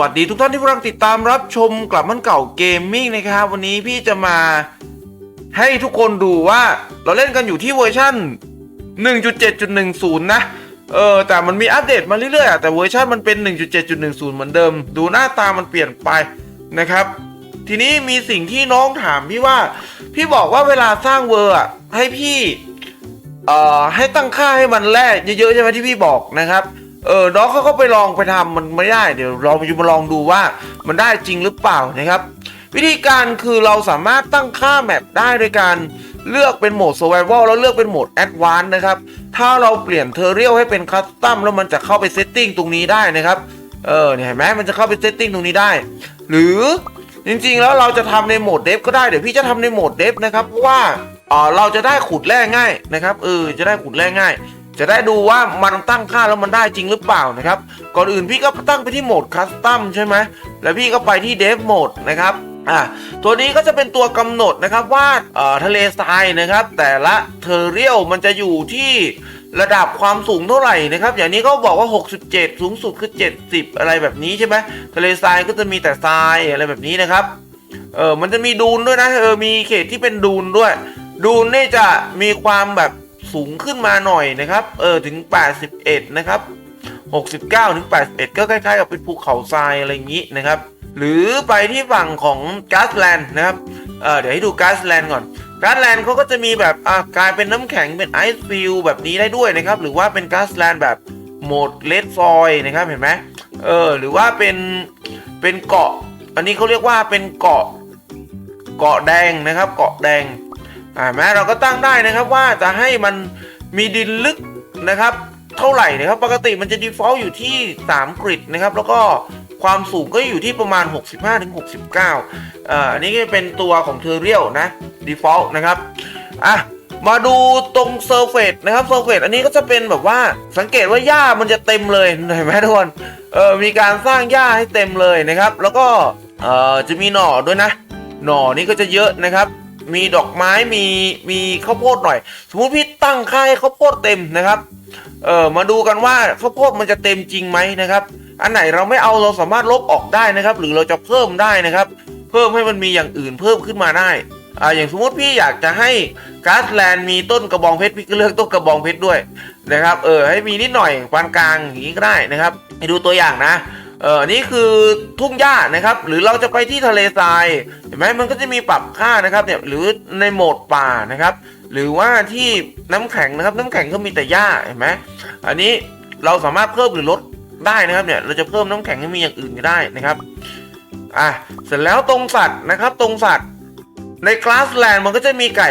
วัสดีทุกท่านที่กำลังติดตามรับชมกลับมันเก่าเกมมิ่งนะครับ วันนี้พี่จะมาให้ทุกคนดูว่าเราเล่นกันอยู่ที่เวอร์ชัน1.7.10 นะ เออแต่มันมีอัปเดตมาเรื่อยๆอะแต่เวอร์ชันมันเป็น 1.7.10 เหมือนเดิม ดูหน้าตามันเปลี่ยนไปนะครับ ทีนี้มีสิ่งที่น้องถามพี่ว่า พี่บอกว่าเวลาสร้างเวอร์อะให้พี่เอ่อให้ตั้งค่าให้มันแรกเยอะๆใช่ไหมที่พี่บอกนะครับ เออน้องเขาก็ไปลองไปทำมันไม่ได้เดี๋ยวเราจะมาลองดูว่ามันได้จริงหรือเปล่านะครับ วิธีการคือเราสามารถตั้งค่าแมปได้โดยการเลือกเป็นโหมด survival แล้วเลือกเป็นโหมด advanced นะครับ ถ้าเราเปลี่ยนเทอร์เรียลให้เป็นคัสตัมแล้วมันจะเข้าไปเซตติ้งตรงนี้ได้นะครับเออเนี่ยเห็นไหมมันจะเข้าไปเซตติ้งตรงนี้ได้ หรือจริงๆแล้วเราจะทำในโหมดเดฟก็ได้เดี๋ยวพี่จะทำในโหมดเดฟนะครับเพราะว่าเออเราจะได้ขุดแร่ง่ายนะครับเออจะได้ขุดแร่ง่าย จะได้ดูว่ามันตั้งค่าแล้วมันได้จริงหรือเปล่านะครับ ก่อนอื่นพี่ก็ตั้งไปที่โหมดคัสตัมใช่ไหมแล้วพี่ก็ไปที่เดฟโหมดนะครับอ่าตัวนี้ก็จะเป็นตัวกำหนดนะครับว่าเอ่อทะเลทรายนะครับ แต่ละเทอร์เรียลมันจะอยู่ที่ระดับความสูงเท่าไหร่นะครับ อย่างนี้ก็บอกว่า 67 สูงสุดคือ 70 อะไรแบบนี้ใช่ไหมทะเลทรายก็จะมีแต่ทรายอะไรแบบนี้นะครับเออมันจะมีดูนด้วยนะเออมีเขตที่เป็นดูนด้วย ดูนนี่จะมีความแบบ สูงขึ้นมาหน่อยนะครับ เออถึง 81 นะครับ 69 ถึง 81 ก็คล้ายๆ กับเป็นภูเขาทรายอะไรอย่างนี้นะครับ หรือไปที่ฝั่งของก๊าซแลนด์นะครับ เออเดี๋ยวให้ดูก๊าซแลนด์ก่อนก๊าซแลนด์เขาก็จะมีแบบอ่ากลายเป็นน้ำแข็งเป็นไอซ์ฟิลแบบนี้ได้ด้วยนะครับ หรือว่าเป็นก๊าซแลนด์แบบโหมดเลดฟอยนะครับเห็นไหมเออหรือว่าเป็นเป็นเกาะ อันนี้เขาเรียกว่าเป็นเกาะเกาะแดงนะครับ เกาะแดง อ่าแม้เราก็ตั้งได้นะครับว่าจะให้มันมีดินลึกนะครับ เท่าไหร่นะครับ ปกติมันจะ default อยู่ที่ 3 กริดนะครับ แล้วก็ความสูงก็อยู่ที่ประมาณ 65ถึง69อ่าอันนี้ก็เป็นตัวของเทอร์เรียลนะ default นะครับอะมาดูตรง surface นะครับ surface อันนี้ก็จะเป็นแบบว่าสังเกตว่าหญ้ามันจะเต็มเลยเห็นไหมทุกคนเออมีการสร้างหญ้าให้เต็มเลยนะครับ แล้วก็เออจะมีหน่อด้วยนะ หน่อนี่ก็จะเยอะนะครับ มีดอกไม้มีมีข้าวโพดหน่อย สมมุติพี่ตั้งค่าให้ข้าวโพดเต็มนะครับเออมาดูกันว่าข้าวโพดมันจะเต็มจริงไหมนะครับ อันไหนเราไม่เอาเราสามารถลบออกได้นะครับ หรือเราจะเพิ่มได้นะครับ เพิ่มให้มันมีอย่างอื่นเพิ่มขึ้นมาได้อ่าอย่างสมมติพี่อยากจะให้ก๊าซแลนด์มีต้นกระบองเพชรพี่ก็เลือกต้นกระบองเพชรด้วยนะครับเออให้มีนิดหน่อยปานกลางอย่างนี้ก็ได้นะครับให้ดูตัวอย่างนะ เออนี่คือทุ่งหญ้านะครับ หรือเราจะไปที่ทะเลทรายเห็นไหมมันก็จะมีปรับค่านะครับเนี่ยหรือในโหมดป่านะครับ หรือว่าที่น้ำแข็งนะครับ น้ำแข็งก็มีแต่หญ้าเห็นไหมอันนี้เราสามารถเพิ่มหรือลดได้นะครับเนี่ยเราจะเพิ่มน้ำแข็งให้มีอย่างอื่นก็ได้นะครับอะเสร็จแล้วตรงสัตว์นะครับ ตรงสัตว์ในคลาสแลนด์มันก็จะมีไก่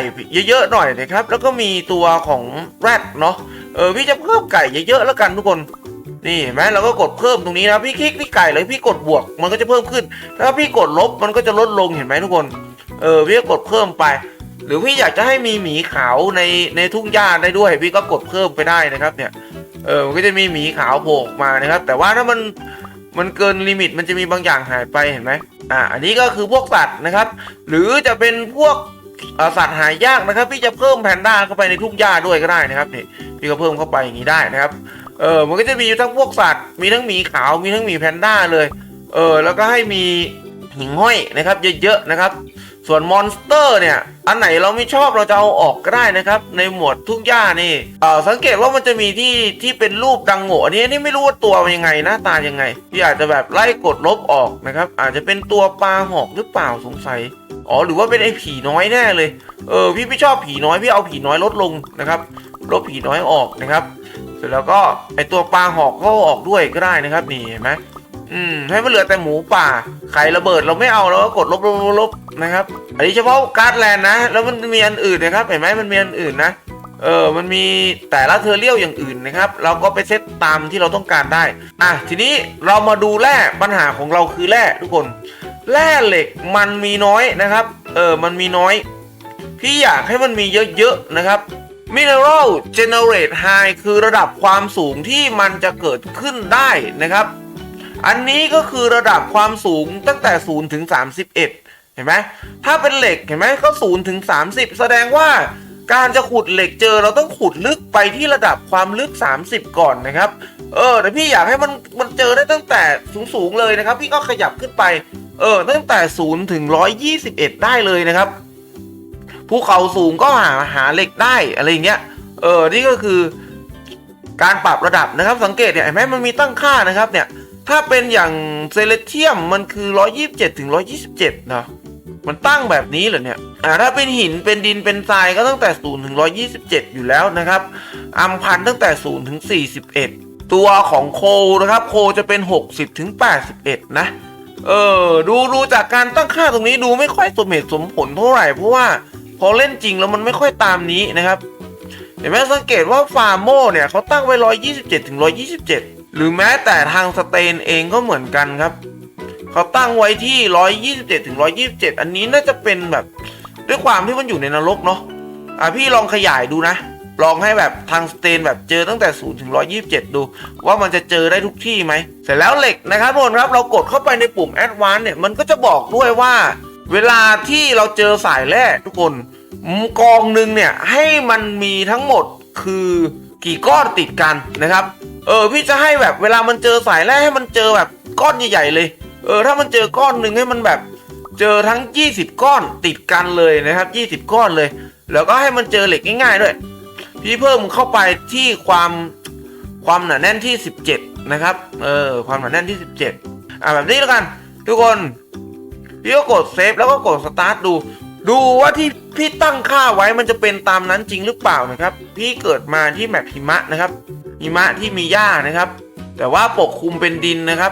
เยอะๆหน่อยนะครับ แล้วก็มีตัวของแรดเนาะเออพี่จะเพิ่มไก่เยอะๆแล้วกันทุกคน นี่เห็นไหมเราก็กดเพิ่มตรงนี้นะพี่คลิกที่ไก่เลยพี่กดบวกมันก็จะเพิ่มขึ้น ถ้าพี่กดลบมันก็จะลดลงเห็นไหมทุกคน เออพี่ก็กดเพิ่มไป หรือพี่อยากจะให้มีหมีขาวในในทุ่งหญ้าได้ด้วย พี่ก็กดเพิ่มไปได้นะครับ เนี่ย เออมันก็จะมีหมีขาวโผล่มานะครับ แต่ว่าถ้ามันมันเกินลิมิตมันจะมีบางอย่างหายไปเห็นไหมอ่าอันนี้ก็คือพวกสัตว์นะครับ หรือจะเป็นพวกสัตว์หายากนะครับ พี่จะเพิ่มแพนด้าเข้าไปในทุ่งหญ้าด้วยก็ได้นะครับนี่พี่ก็เพิ่มเข้าไปอย่างนี้ได้นะครับ เออมันก็จะมีทั้งพวกสัตว์ มีทั้งหมีขาวมีทั้งหมีแพนด้าเลย เออแล้วก็ให้มีหิ่งห้อยนะครับเยอะๆนะครับ ส่วนมอนสเตอร์เนี่ย อันไหนเราไม่ชอบเราจะเอาออกก็ได้นะครับ ในหมวดทุ่งหญ้านี่เออสังเกตว่ามันจะมีที่ที่เป็นรูปดังโง่อันนี้นี่ไม่รู้ว่าตัวมันยังไงหน้าตายังไงพี่อาจจะแบบไล่กดลบออกนะครับ อาจจะเป็นตัวปลาหอกหรือเปล่าสงสัยอ๋อหรือว่าเป็นไอ้ผีน้อยแน่เลย เออพี่ไม่ชอบผีน้อยพี่เอาผีน้อยลดลงนะครับลบผีน้อยออกนะครับ ร็จแล้วก็ไอตัวปลาหอกก็ออกด้วยก็ได้นะครับนี่เห็นไหมอืมให้มันเหลือแต่หมูป่าไข่ระเบิดเราไม่เอาเราก็กดลบลบลบลบนะครับ อันนี้เฉพาะการ์ดแลนนะ แล้วมันมีอันอื่นนะครับ เห็นไหมมันมีอันอื่นนะ เออ มันมีแต่ละเทอร์เรียลอย่างอื่นนะครับ เราก็ไปเซตตามที่เราต้องการได้ อะ ทีนี้เรามาดูแร่ปัญหาของเราคือแร่ทุกคน แร่เหล็กมันมีน้อยนะครับ เออ มันมีน้อย พี่อยากให้มันมีเยอะๆนะครับ Mineral Generate High คือระดับความสูงที่มันจะเกิดขึ้นได้นะครับ อันนี้ก็คือระดับความสูงตั้งแต่ 0 ถึง 31 เห็นไหมถ้าเป็นเหล็กเห็นไหมก็ 0 ถึง 30 แสดงว่าการจะขุดเหล็กเจอเราต้องขุดลึกไปที่ระดับความลึก 30 ก่อนนะครับ เออแต่พี่อยากให้มันมันเจอได้ตั้งแต่สูงๆเลยนะครับ พี่ก็ขยับขึ้นไป เออตั้งแต่ศูนย์ถึงร้อยยี่สิบเอ็ดได้เลยนะครับ ภูเขาสูงก็หาหาเหล็กได้อะไรอย่างเงี้ยเออนี่ก็คือการปรับระดับนะครับ สังเกตเนี่ยเห็นไหมมันมีตั้งค่านะครับเนี่ยถ้าเป็นอย่างเซเลเทียมมันคือร้อยี่สิบเจ็ดถึงร้อยี่สิบเจ็ดนะมันตั้งแบบนี้เหรอเนี่ยอ่าถ้าเป็นหินเป็นดินเป็นทรายก็ตั้งแต่0ถึง127 อยู่แล้วนะครับ อัมพันธ์ตั้งแต่0ถึง41 ตัวของโคนะครับ โคจะเป็น 60ถึง81 นะ เออ ดูดูจากการตั้งค่าตรงนี้ดูไม่ค่อยสมเหตุสมผลเท่าไหร่เพราะว่า พอเล่นจริงแล้วมันไม่ค่อยตามนี้นะครับ เห็นไหมสังเกตว่าฟาร์โมเนี่ยเขาตั้งไว้ 127ถึง127 หรือแม้แต่ทางสเตนเองก็เหมือนกันครับ เขาตั้งไว้ที่ 127ถึง127 อันนี้น่าจะเป็นแบบด้วยความที่มันอยู่ในนรกเนาะอะพี่ลองขยายดูนะ ลองให้แบบทางสเตนแบบเจอตั้งแต่0ถึง127 ดู ว่ามันจะเจอได้ทุกที่ไหม เสร็จแล้วเหล็กนะครับทุกคนครับ เรากดเข้าไปในปุ่ม a d v a n c e เนี่ยมันก็จะบอกด้วยว่า เวลาที่เราเจอสายแร่ทุกคนกองหนึ่งเนี่ยให้มันมีทั้งหมดคือกี่ก้อนติดกันนะครับ เออพี่จะให้แบบเวลามันเจอสายแร่ให้มันเจอแบบก้อนใหญ่ๆเลย เออถ้ามันเจอก้อนหนึ่งให้มันแบบเจอทั้ง 20 ก้อนติดกันเลยนะครับ 20 ก้อนเลย แล้วก็ให้มันเจอเหล็กง่ายๆด้วย พี่เพิ่มเข้าไปที่ความความหนาแน่นที่ 17 นะครับ เออความหนาแน่นที่ 17 อ่าแบบนี้แล้วกัน ทุกคน พี่ก็กดเซฟแล้วก็กดสตาร์ทดู ดูว่าที่พี่ตั้งค่าไว้มันจะเป็นตามนั้นจริงหรือเปล่านะครับ พี่เกิดมาที่แมปหิมะนะครับหิมะที่มีหญ้านะครับ แต่ว่าปกคลุมเป็นดินนะครับ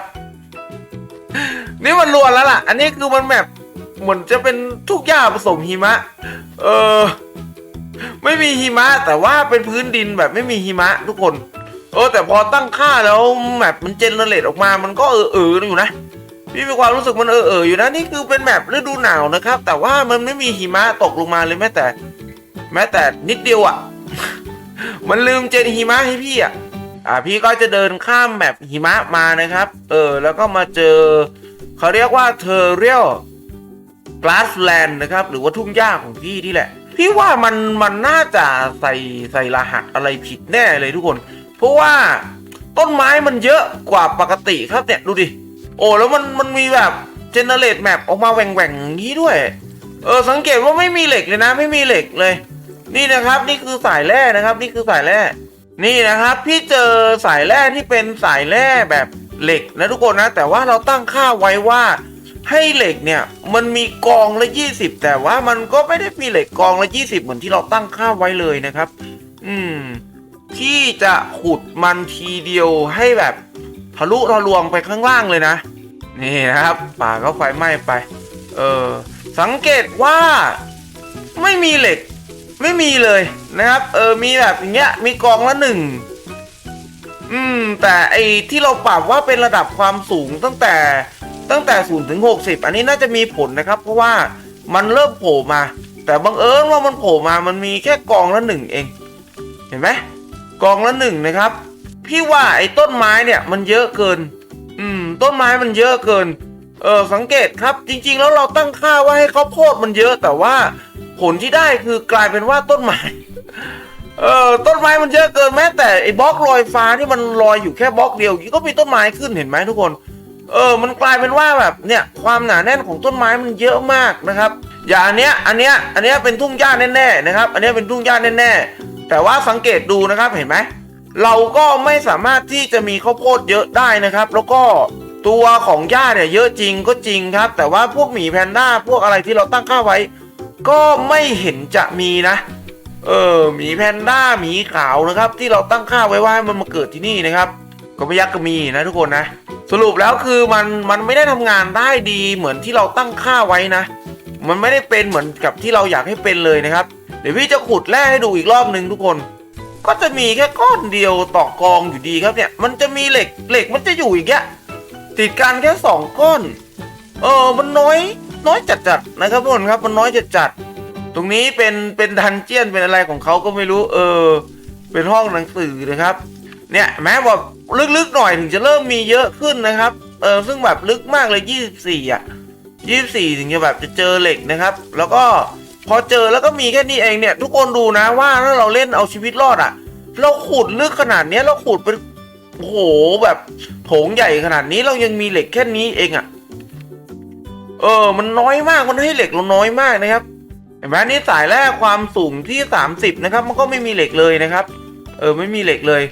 นี่มันรวนแล้วล่ะ อันนี้คือมันแบบเหมือนจะเป็นทุกหญ้าผสมหิมะ เออไม่มีหิมะ แต่ว่าเป็นพื้นดินแบบไม่มีหิมะทุกคน เออ แต่พอตั้งค่าแล้วแบบมันเจนเนเรตออกมามันก็เออเอออยู่นะ พี่มีความรู้สึกมันเออเอออยู่นะนี่คือเป็นแบบฤดูหนาวนะครับ แต่ว่ามันไม่มีหิมะตกลงมาเลยแม้แต่ แม้แต่นิดเดียวอะ่ะ มันลืมเจนหิมะให้พี่อะ่ะอ่าพี่ก็จะเดินข้ามแบบหิมะมานะครับ เออ แล้วก็มาเจอเขาเรียกว่าเทอร์เรียลกลาสแลนด์นะครับ หรือว่าทุ่งหญ้าของพี่นี่แหละ พี่ว่ามันมันน่าจะใส่ใส่รหัสอะไรผิดแน่เลยทุกคน เพราะว่าต้นไม้มันเยอะกว่าปกติครับเนี่ยดูดิ โอ้แล้วมันมันมีแบบเจเนเรตแมปออกมาแหว่งๆอย่งนี้ด้วย เออสังเกตว่าไม่มีเหล็กเลยนะ ไม่มีเหล็กเลย นี่นะครับ นี่คือสายแร่นะครับ นี่คือสายแร่นี่นะครับ พี่เจอสายแร่ที่เป็นสายแร่แบบเหล็กนะทุกคนนะ แต่ว่าเราตั้งค่าไว้ว่าให้เหล็กเนี่ยมันมีกองละ 20 แต่ว่ามันก็ไม่ได้มีเหล็กกองละ 20 เหมือนที่เราตั้งค่าไว้เลยนะครับ อืมที่จะขุดมันทีเดียวให้แบบะลุทะลวงไปข้างล่างเลยนะ นี่นะครับ ป่าก็ไฟไหม้ไป เออ สังเกตว่าไม่มีเหล็ก ไม่มีเลยนะครับ เออ มีแบบอย่างเงี้ย มีกองละหนึ่ง อืม แต่ไอที่เราปรับว่าเป็นระดับความสูงตั้งแต่ตั้งแต่0ถึง60อันนี้น่าจะมีผลนะครับ เพราะว่ามันเริ่มโผล่มา แต่บังเอิญว่ามันโผล่มามันมีแค่กองละหนึ่งเอง เห็นไหมกองละหนึ่งนะครับ พี่ว่าไอ้ต้นไม้เนี่ยมันเยอะเกิน อืม ต้นไม้มันเยอะเกิน เออสังเกตครับจริง ๆ แล้วเราตั้งค่าว่าให้ข้าวโพดมันเยอะ แต่ว่าผลที่ได้คือกลายเป็นว่าต้นไม้ เออต้นไม้มันเยอะเกินแม้แต่ไอ้บล็อกลอยฟ้าที่มันลอยอยู่แค่บล็อกเดียวก็มีต้นไม้ขึ้นเห็นไหมทุกคน เออ มันกลายเป็นว่าแบบเนี่ยความหนาแน่นของต้นไม้มันเยอะมากนะครับ อย่างอันเนี้ยอันเนี้ยอันเนี้ยเป็นทุ่งหญ้าแน่ๆนะครับ อันเนี้ยเป็นทุ่งหญ้าแน่ๆแต่ว่าสังเกตดูนะครับเห็นไหม เราก็ไม่สามารถที่จะมีข้าวโพดเยอะได้นะครับ แล้วก็ตัวของหญ้าเนี่ยเยอะจริงก็จริงครับ แต่ว่าพวกหมีแพนด้าพวกอะไรที่เราตั้งค่าไว้ ก็ไม่เห็นจะมีนะ เออหมีแพนด้าหมีขาวนะครับ ที่เราตั้งค่าไว้ว่าให้มันมาเกิดที่นี่นะครับ ก็ไม่ยักก็มีนะทุกคนนะ สรุปแล้วคือมันมันไม่ได้ทำงานได้ดีเหมือนที่เราตั้งค่าไว้นะ มันไม่ได้เป็นเหมือนกับที่เราอยากให้เป็นเลยนะครับ เดี๋ยวพี่จะขุดแร่ให้ดูอีกรอบหนึ่งทุกคน ก็จะมีแค่ก้อนเดียวต่อกองอยู่ดีครับเนี่ย มันจะมีเหล็กเหล็กมันจะอยู่อย่างเงี้ยติดกันแค่สองก้อน เออมันน้อยน้อยจัดๆนะครับทุกคนครับมันน้อยจัดๆตรงนี้เป็นเป็นดันเจียนเป็นอะไรของเขาก็ไม่รู้ เออ เป็นห้องหนังสือนะครับ เนี่ยแม้บอกลึกๆหน่อยถึงจะเริ่มมีเยอะขึ้นนะครับ เออซึ่งแบบลึกมากเลย 24 อะ 24 ถึงจะแบบจะเจอเหล็กนะครับ แล้วก็ พอเจอแล้วก็มีแค่นี้เองเนี่ย ทุกคนดูนะว่าถ้าเราเล่นเอาชีวิตรอดอะ เราขุดลึกขนาดเนี้ยเราขุดเป็นโอ้โหแบบโถงใหญ่ขนาดนี้เรายังมีเหล็กแค่นี้เองอะ่ะ เออ มันน้อยมากมันให้เหล็กเราน้อยมากนะครับเห็นไหมนี่สายแรกความสูงที่ 30 นะครับ มันก็ไม่มีเหล็กเลยนะครับ เออไม่มีเหล็กเลย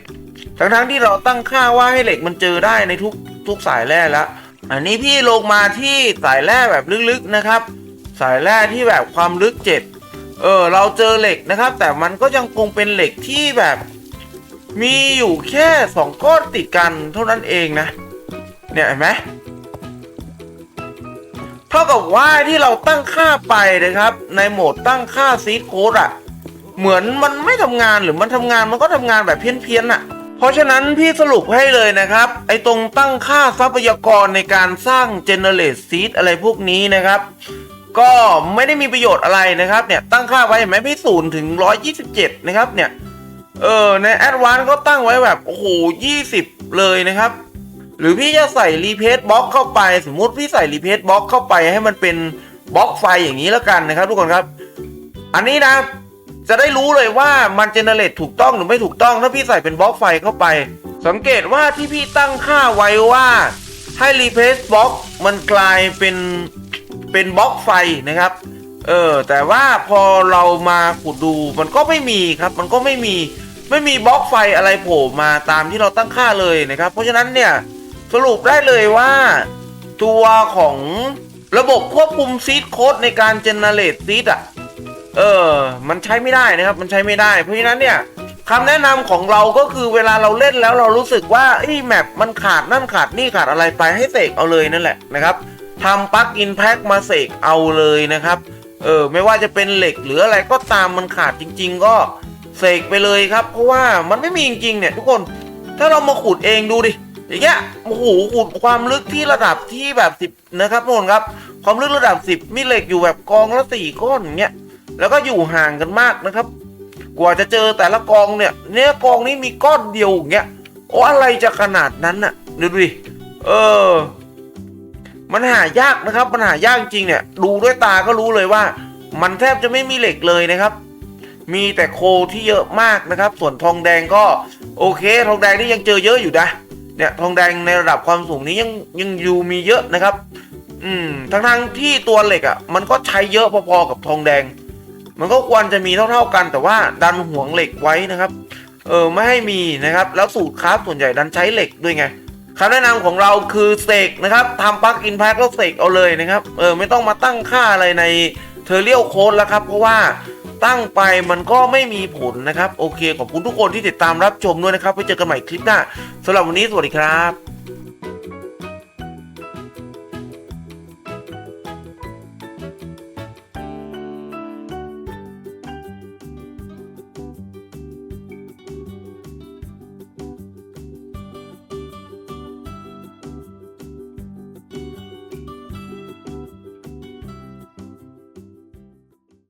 ทั้งๆที่เราตั้งค่าว่าให้เหล็กมันเจอได้ในทุกทุกสายแร่แล้วอันนี้พี่ลงมาที่สายแร่แบบลึกๆนะครับ สายแร่ที่แบบความลึกเจ็ดเออเราเจอเหล็กนะครับ แต่มันก็ยังคงเป็นเหล็กที่แบบ มีอยู่แค่สองก้อนติดกันเท่านั้นเองนะ เนี่ยเห็นไหมเท่ากับว่าที่เราตั้งค่าไปนะครับ ในโหมดตั้งค่าซีดโค้ดอะเหมือนมันไม่ทำงานหรือมันทำงานมันก็ทำงานแบบเพี้ยนๆอะเพราะฉะนั้นพี่สรุปให้เลยนะครับ ไอ้ตรงตั้งค่าทรัพยากรในการสร้าง generate seed อะไรพวกนี้นะครับ ก็ไม่ได้มีประโยชน์อะไรนะครับเนี่ยตั้งค่าไว้เห็นไหมพี่ศูนย์ถึง127นะครับเนี่ยเออในแอดวานก็ตั้งไว้แบบโอ้โห20เลยนะครับ หรือพี่จะใส่รีเพ e บล็อกเข้าไป สมมุติพี่ใส่รีเพ e บล็อกเข้าไปให้มันเป็นบล็อกไฟอย่างนี้แล้วกันนะครับ ทุกคนครับ อันนี้นะจะได้รู้เลยว่ามันเจเนเรตถูกต้องหรือไม่ถูกต้องถ้าพี่ใส่เป็นบล็อกไฟเข้าไป สังเกตว่าที่พี่ตั้งค่าไว้ว่าให้รีเพ e บล็อกมันกลายเป็น เป็นบล็อกไฟนะครับ เออแต่ว่าพอเรามาขุดดูมันก็ไม่มีครับมันก็ไม่มีไม่มีบล็อกไฟอะไรโผล่มาตามที่เราตั้งค่าเลยนะครับ เพราะฉะนั้นเนี่ยสรุปได้เลยว่าตัวของระบบควบคุมซีดโค้ดในการเจเนเรตซีดอะเออ มันใช้ไม่ได้นะครับ มันใช้ไม่ได้ เพราะฉะนั้นเนี่ยคำแนะนำของเราก็คือเวลาเราเล่นแล้วเรารู้สึกว่าไอ้แมปมันขาดนั่นขาดนี่ขาดอะไรไปให้เสกเอาเลยนั่นแหละนะครับ ทำปลั๊กอินแพ็คมาเสกเอาเลยนะครับ เออไม่ว่าจะเป็นเหล็กหรืออะไรก็ตามมันขาดจริง ๆ ก็เสกไปเลยครับ เพราะว่ามันไม่มีจริงๆเนี่ย ทุกคนถ้าเรามาขุดเองดูดิอย่างเงี้ยโอ้โหขุดความลึกที่ระดับที่แบบสิบนะครับทุกคนครับ ความลึกระดับสิบมีเหล็กอยู่แบบกองละสี่ก้อนอย่างเงี้ยแล้วก็อยู่ห่างกันมากนะครับ กว่าจะเจอแต่ละกองเนี่ยเนี่ยกองนี้มีก้อนเดียวอย่างเงี้ยโอ้อะไรจะขนาดนั้นน่ะดูดิเออ มันหายากนะครับ มันหายากจริงเนี่ย ดูด้วยตาก็รู้เลยว่า มันแทบจะไม่มีเหล็กเลยนะครับ มีแต่โคที่เยอะมากนะครับ ส่วนทองแดงก็โอเค ทองแดงนี่ยังเจอเยอะอยู่นะ เนี่ยทองแดงในระดับความสูงนี้ยังยังอยู่มีเยอะนะครับ อืมทั้งทั้งที่ตัวเหล็กอะ่ะ มันก็ใช้เยอะพอๆกับทองแดง มันก็ควรจะมีเท่าๆกัน แต่ว่าดันห่วงเหล็กไว้นะครับ เออไม่ให้มีนะครับ แล้วสูตรคราฟส่วนใหญ่ดันใช้เหล็กด้วยไง คำแนะนำของเราคือเสกนะครับทำปลั๊กอินแพ็คแล้วเสกเอาเลยนะครับเออไม่ต้องมาตั้งค่าอะไรในเทอร์เรียลโค้ดแล้วครับ เพราะว่าตั้งไปมันก็ไม่มีผลนะครับ โอเค ขอบคุณทุกคนที่ติดตามรับชมด้วยนะครับไว้เจอกันใหม่คลิปหน้าสำหรับวันนี้สวัสดีครับ